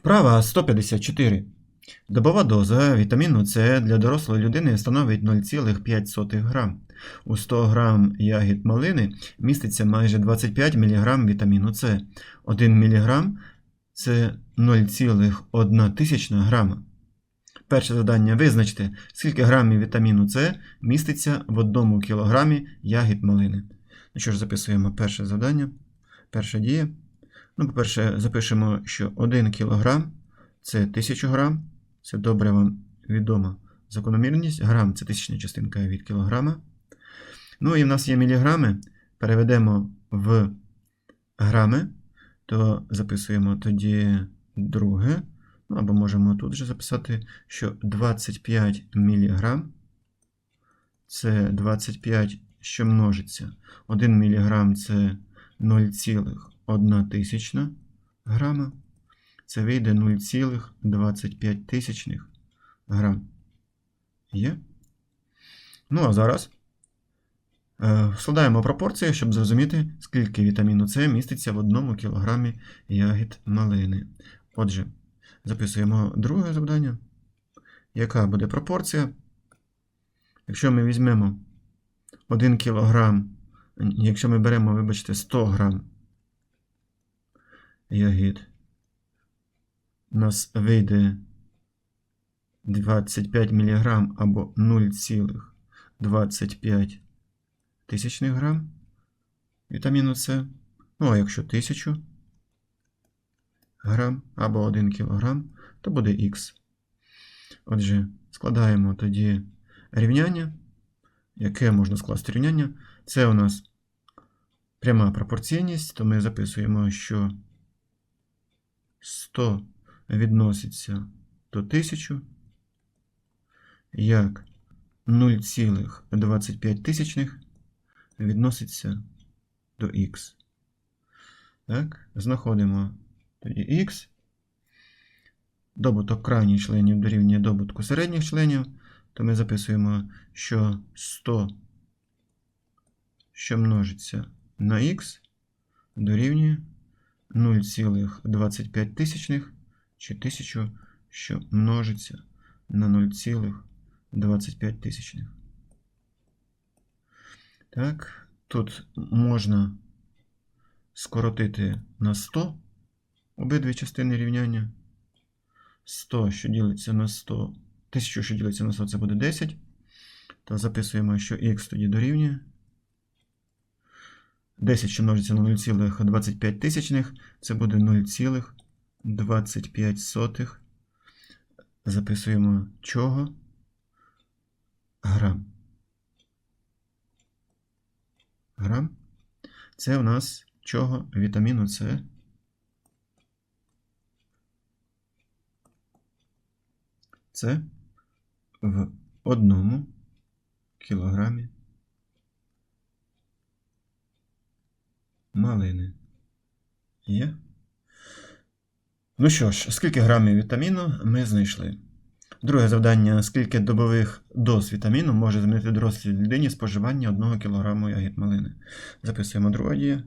Вправа 154. Добова доза вітаміну С для дорослої людини становить 0,5 грам. У 100 грам ягід малини міститься майже 25 мг вітаміну С. 1 мг – це 0,1 грама. Перше завдання визначте, скільки грамів вітаміну С міститься в 1 кг ягід малини. Ну що ж, записуємо перше завдання. Перша дія. Ну, по-перше, запишемо, що 1 кг це 1000 грам. Це добре вам відома закономірність. Грам це тисячна частинка від кілограма. Ну і в нас є міліграми. Переведемо в грами, то записуємо тоді друге. Ну, або можемо тут же записати, що 25 міліграм це 25, що множиться. 1 міліграм це 0,1 тисячна грама. Це вийде 0,25 тисячних грам. Є? Ну, а зараз е, складаємо пропорції, щоб зрозуміти, скільки вітаміну С міститься в 1 кг ягід малини. Отже, записуємо друге завдання. Яка буде пропорція? Якщо ми візьмемо 1 кг, якщо ми беремо, вибачте, 100 грам ягід, нас вийде 25 мг або 0,25 тисячних грам вітаміну С. Ну, а якщо 1000 грам або 1 кг, то буде Х. Отже, складаємо тоді рівняння. Яке можна скласти рівняння? Це у нас пряма пропорційність, то ми записуємо, що 100 відноситься до 1000, як 0,25 тисячних відноситься до х. Так, знаходимо тоді х. Добуток крайніх членів дорівнює добутку середніх членів, то ми записуємо, що 100, що множиться на х, дорівнює 0,25 тисячних чи 1000, що множиться на 0,25 тисячних. Так, тут можна скоротити на 100 обидві частини рівняння. 100, що ділиться на 100, 1000, що ділиться на 100, це буде 10. То записуємо, що х тоді дорівнює. 10, що множиться на 0,25 тисячних, це буде 0,25. Записуємо чого? Грам. Грам. Це у нас чого? Вітаміну С. Це в одному кілограмі малини. Є. Ну що ж, скільки грамів вітаміну ми знайшли. Друге завдання: скільки добових доз вітаміну може замінити дорослій людині споживання 1 кг ягід малини. Записуємо друге дія.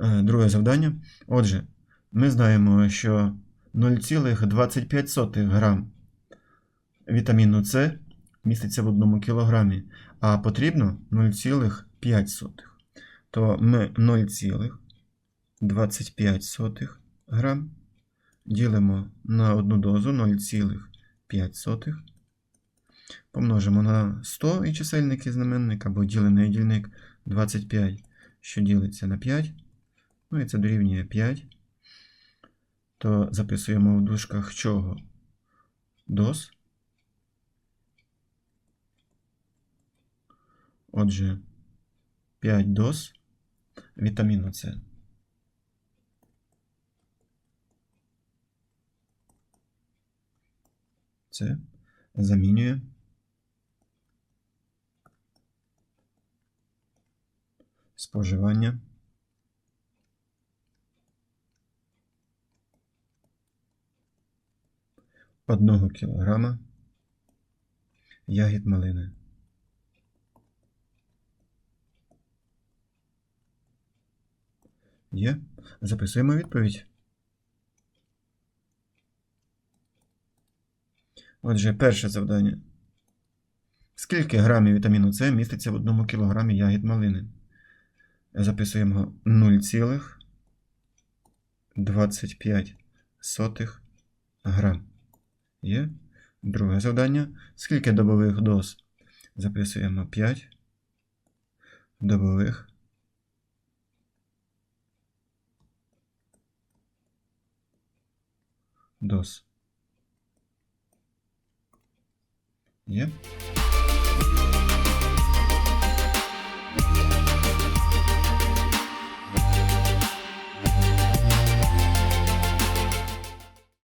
Е, Друге завдання. Отже, ми знаємо, що 0,25 грам вітаміну С міститься в 1 кг, а потрібно 0,5. То ми 0,25 грам ділимо на одну дозу 0,5. Помножимо на 100 і чисельник і знаменник, або ділений дільник 25, що ділиться на 5. Ну і це дорівнює 5. То записуємо в дужках чого? Доз. Отже, 5 доз вітаміну С. Це замінює споживання одного кілограма ягід малини. Є. Записуємо відповідь. Отже, перше завдання. Скільки грамів вітаміну С міститься в одному кілограмі ягід малини? Записуємо 0,25 грам. Є. Друге завдання. Скільки добових доз? Записуємо 5 добових доз. Є.